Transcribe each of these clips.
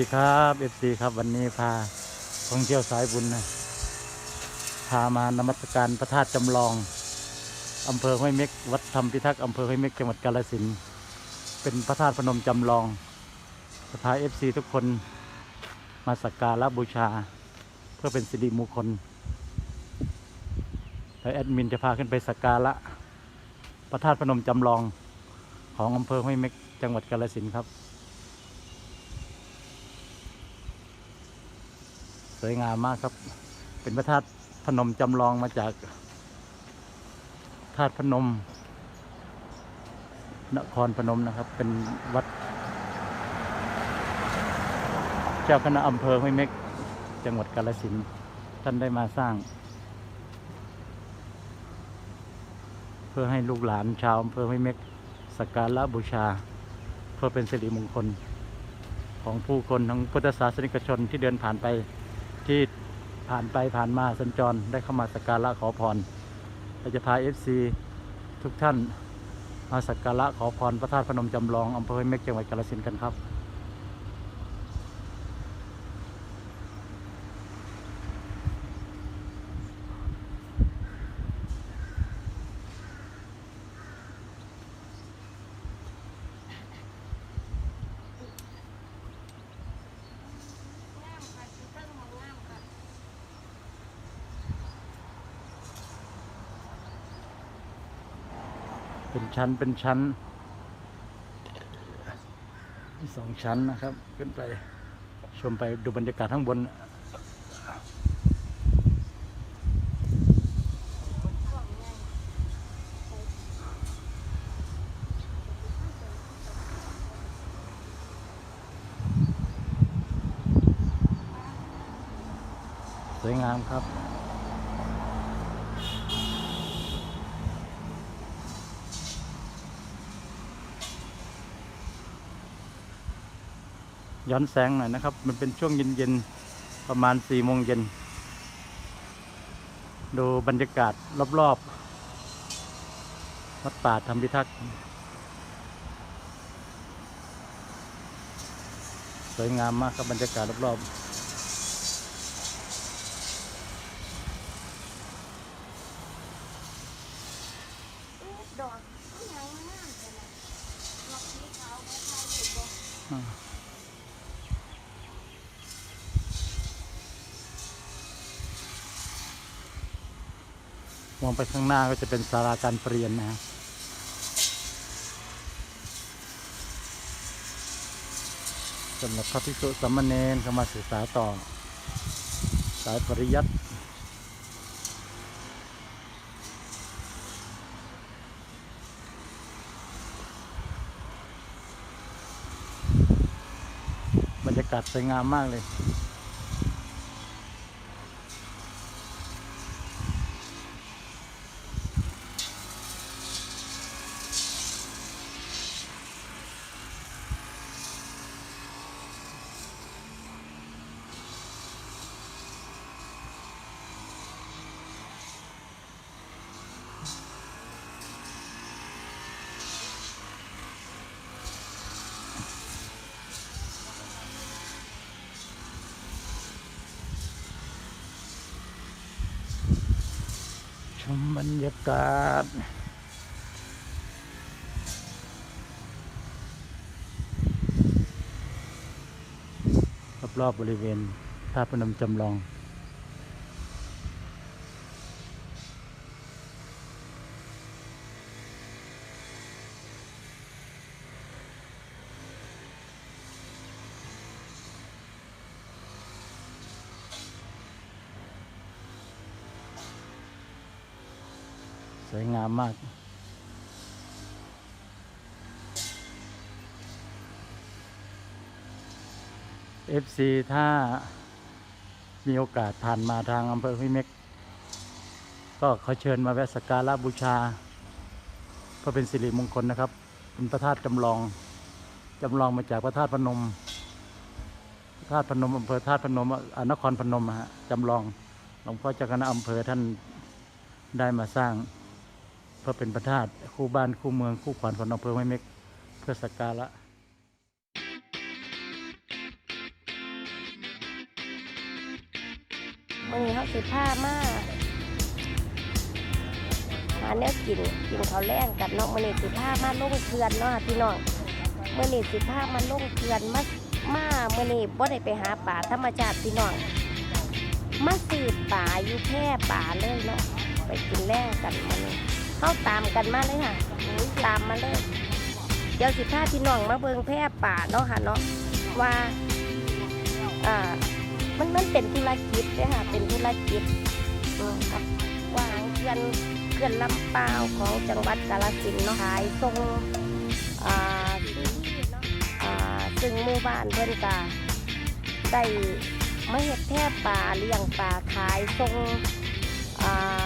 ดีครับเอฟซีครับวันนี้พาท่องเที่ยวสายบุญนะพามานมัสการพระธาตุจำลองอำเภอห้วยเม็กวัดธรรมพิทักษ์อำเภอห้วยเม็กจังหวัดกาฬสินธุ์เป็นพระธาตุพนมจำลองจะพาเอฟซีทุกคนมาสักการะบูชา เพื่อเป็นสิริมงคลแล้วแอดมินจะพาขึ้นไปสักการะพระธาตุพนมจำลองของอำเภอห้วยเม็กจังหวัดกาฬสินธุ์ครับ วยงามมากครับ เป็นพระธาตุพนมจำลองมาจากธาตุพนม นครพนมนะครับ เป็นวัด เจ้าคณะอำเภอห้วยเม็ก จังหวัดกาฬสินธุ์ท่านได้มาสร้าง เพื่อให้ลูกหลานชาวอำเภอห้วยเม็กสักการะบูชา เพื่อเป็นสิริมงคลของผู้คนทั้งพุทธศาสนิกชนที่เดินผ่านไป ที่ผ่านไปผ่านมาสัญจรได้เข้ามาสักการะขอพรเราจะพาเอฟซีทุกท่านมาสักการะขอพรพระธาตุพนมจำลองอำเภอห้วยเม็กจังหวัดกาฬสินธุ์กันครับ งามค่ะคือเครื่องมองงามค่ะ เป็นชั้นเป็นชั้นสองชั้นนะครับ ขึ้นไปชมไปดูบรรยากาศข้างบนสวยงามครับ ย้อนแสงหน่อยนะครับ มันเป็นช่วงเย็นๆ ประมาณสี่โมงเย็น ดูบรรยากาศรอบๆ วัดป่าธรรมพิทักษ์ สวยงามมากครับบรรยากาศรอบๆดอกยังงามเลยนะดอกสีขาวของไทยอยู่บ่ อ่ามองไปข้างหน้าก็จะเป็นศาลาการเปลี่ยนนะฮะสำหรับพระภิกษุสามเณรเข้ามาศึกษาต่อ สายปริยัติบรรยากาศสวยงามมากเลย มบรรยากาศ รอบๆบริเวณท่าพนมจำลอง วยงามมาก FC ถ้ามีโอกาสผ่านมาทางอำเภอห้วยเม็กก็ขอเชิญมาแวะสักการะบูชา เพื่อเป็นสิริมงคลนะครับ เป็นพระธาตุจำลองจำลองมาจากพระธาตุพนมพระธาตุพนมอำเภอธาตุพนมนครพนมฮะจำลองหลวงพ่อเจ้าคณะอำเภอท่านได้มาสร้าง พื่อเป็นพระธาตุคู่บ้านคู่เมืองคู่ขวัญของอำเภอไม่เม็กเพื่อสักการะมันนี้เขาสิผ้ามากหาเนื้อกินกินเขาแรงกันเนาะมันนี้สิผ้ามาลงเกลือนเนาะพี่น้องมันนี้สิผ้ามาลงเกลือนมามามื่อนี้บ่ได้ไปหาป่าธรรมชาติพี่น้องมาสืบป่าอยู่แค่ป่าเลยเนาะไปกินแร่กันมาเนี่ เฮาตามกันมาเลยค่ะตามมาเลยเดี๋ยวสิพาพี่น้องมาเบิงแพร่ป่าเนาะค่ะเนาะว่าอ่ามันมันเป็นธุรกิจเด้อค่ะเป็นธุรกิจอืมกับวางเขื่อนเขื่อนลำเปาวของจังหวัดกาฬสินธุ์เนาะขายทรงอ่าอ่าซึ่งหมู่บ้านเพิ่นก็ได้มาเฮ็ดแพร่ป่าเลี้ยงป่าขายทรงอ่า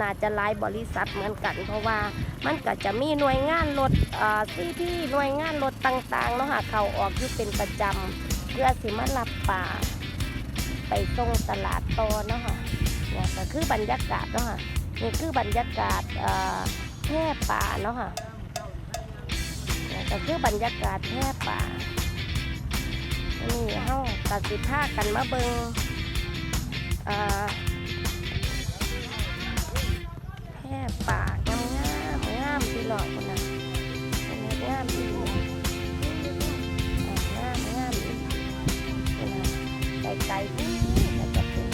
น่าจะหลายบริษัทเหมือนกัน เพราะว่ามันก็จะมีหน่วยงานรถอ่าซีที่หน่วยงานรถต่างๆเนาะค่ะเขาออกอยู่เป็นประจำเพื่อสิมารับป่า ไปส่งตลาดต่อเนาะค่ะเนี่ยก็คือบรรยากาศเนาะค่ะนี่คือบรรยากาศอ่อแพร่ป่าเนาะค่ะเนี่ยก็คือบรรยากาศแพร่ป่านี่เฮาตัดสิพากันมาเบิงอ่อ แพร่ป่างามงามงามพี่น้องคนน่ะเป็นเฮ็ดงามพี่น้องงามงามไก่ไก่ที่จะเป็น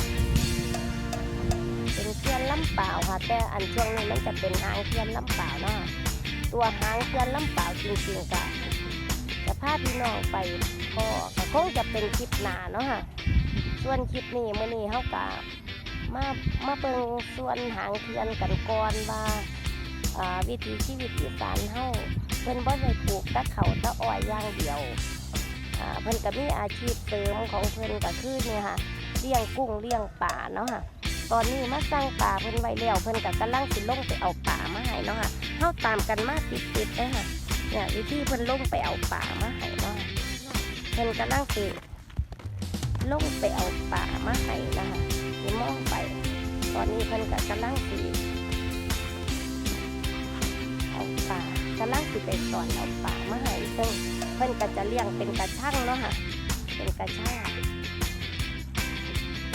เป็นเขื่อนลำเปล่าค่ะ แต่อันช่วงนี้มันจะเป็นหางเขื่อนลำเปล่าเนาะตัวหางเขื่อนลำเปล่าจริงๆก็จะพาพี่น้องไปก็ก็คงจะเป็นคลิปหนาเนาะค่ะ ส่วนคลิปนี้มื่อนี้เขากะ มามาเบิ่งส่วนหางเขื่อนกันก่อนว่าวิถีชีวิตอีสานเฮาเพิ่นบ่ได้ปลูกตะเขาตะอ้อยอย่างเดียวเพิ่นก็มีอาชีพเสริมของเพิ่นก็คือเนี่ยค่ะเลี้ยงกุ้งเลี้ยงปลาเนาะค่ะตอนนี้มาสร้างป่าเพิ่นไว้แล้วเพิ่นก็กำลังสิลงไปเอาป่ามาให้เนาะค่ะเฮาตามกันมาติดๆเลยค่ะเนี่ยวิธีเพิ่นลงไปเอาป่ามาให้เนาะเพิ่นกำลังสิลงไปเอาป่ามาให้นะคะ มองไป ตอนนี้เพิ่นก็กำลังสิเอาป่ากำลังสิไปสอนเอาป่ามาให้ซึ่งเพิ่นก็จะเลี้ยงเป็นกระช่างเนาะค่ะเป็นกระช่าง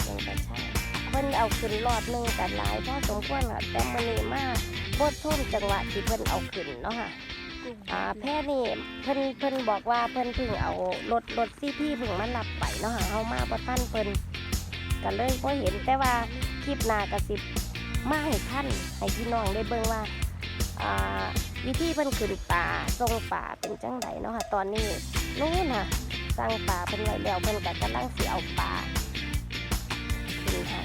เป็นกระช่างเพิ่นเอาขึ้นรอบหนึงกันหลายพอสมควรค่ะแต่มื้อนี้มาโคตรทุ่มจังหวะที่เพิ่นเอาขึ้นเนาะค่ะอ่าแพทย์นี่เพิ่นเพิ่นบอกว่าเพิ่นเพิ่งเอารถรถซี่พี่เพิ่งมารับไปเนาะค่ะเฮามาบ่ทันเพิ่น ก็เลยบ่เห็นแต่ว่าคลิปหนาก็สิบมาให้ท่านให้พี่น้องได้เบิ่งว่าอ่าวิธีเพิ่นขึ้นป่าทรงป่าเป็นจังไดเนาะค่ะตอนนี้นู่นค่ะสร้างป่าเพิ่นไว้แล้วเพิ่นก็กำลังสิเอาป่าขึ้นให้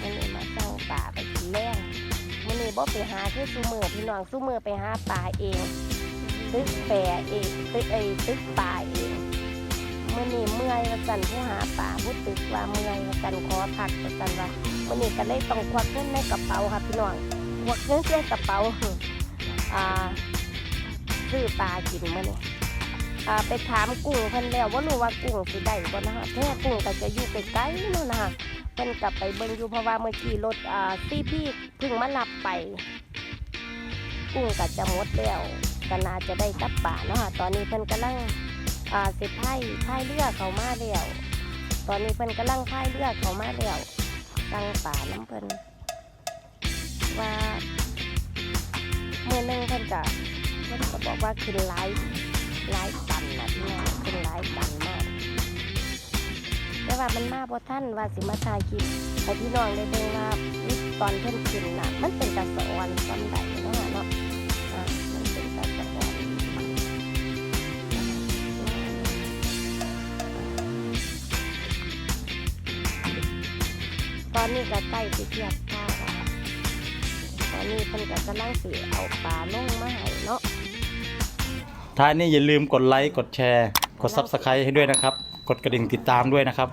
มื้อนี้มาสร้างป่าไปกินแล้งมื้อนี้บ่ไปหาคือซุมือพี่น้องซุมือไปหาป่าเอง ตึกแปรเองตึกไอ้ตึกป่าเอง มื้อนี้เมื่อยว่าซั่นผู้หาป่าผู้ตึกว่าเมื่อยว่าซั่นขอพักว่าซั่นว่ามื้อนี้ก็เลยต้องควักเงินในกระเป๋าค่ะพี่น้องควักเงินในกระเป๋าอ่าซื้อปลากินมาเนี่ยอ่าไปถามกุ้งเพิ่นแล้วว่ารู้ว่ากุ้งสิได้บ่นะคะแค่กุ้งก็จะอยู่ไกลๆนู่นนะคะเพิ่นกลับไปเบิ่งอยู่เพราะว่าเมื่อกี้รถอ่าซีพี่เพิ่งมารับไป กุ้งก็จะหมดแล้วก็น่าจะได้ตับป่าเนาะค่ะตอนนี้เพิ่นกำลัง อ่าเสิพายพายเรือกเขามาแล้วตอนนี้เพิ่นกำลังพายเรือกเขามาแล้วตั้งป่าน้ำเพิ่นว่าเมื่อหนึงเพิ่นก็เพิ่นก็บอกว่าขึ้นหลายหลายตันนะพี่น้องขึ้นหลายตันมากแต่ว่ามันมาบ่ทันว่าสิมาถ่ายคลิปให้พี่น้องได้เบิ่งว่าตอนเพิ่นขึ้นน่ะ มันเป็นตะสอนซำใด อนนี้ก็ใกล้สิเทียบท่าแล้วค่ะตอนนี้เพิ่นก็กำลังสิเอาปลาลงมาให้เนาะท้ายนี้อย่าลืมกดไลค์ กดแชร์ กด Subscribe ให้ด้วยนะครับ กดกระดิ่งติดตามด้วยนะครับ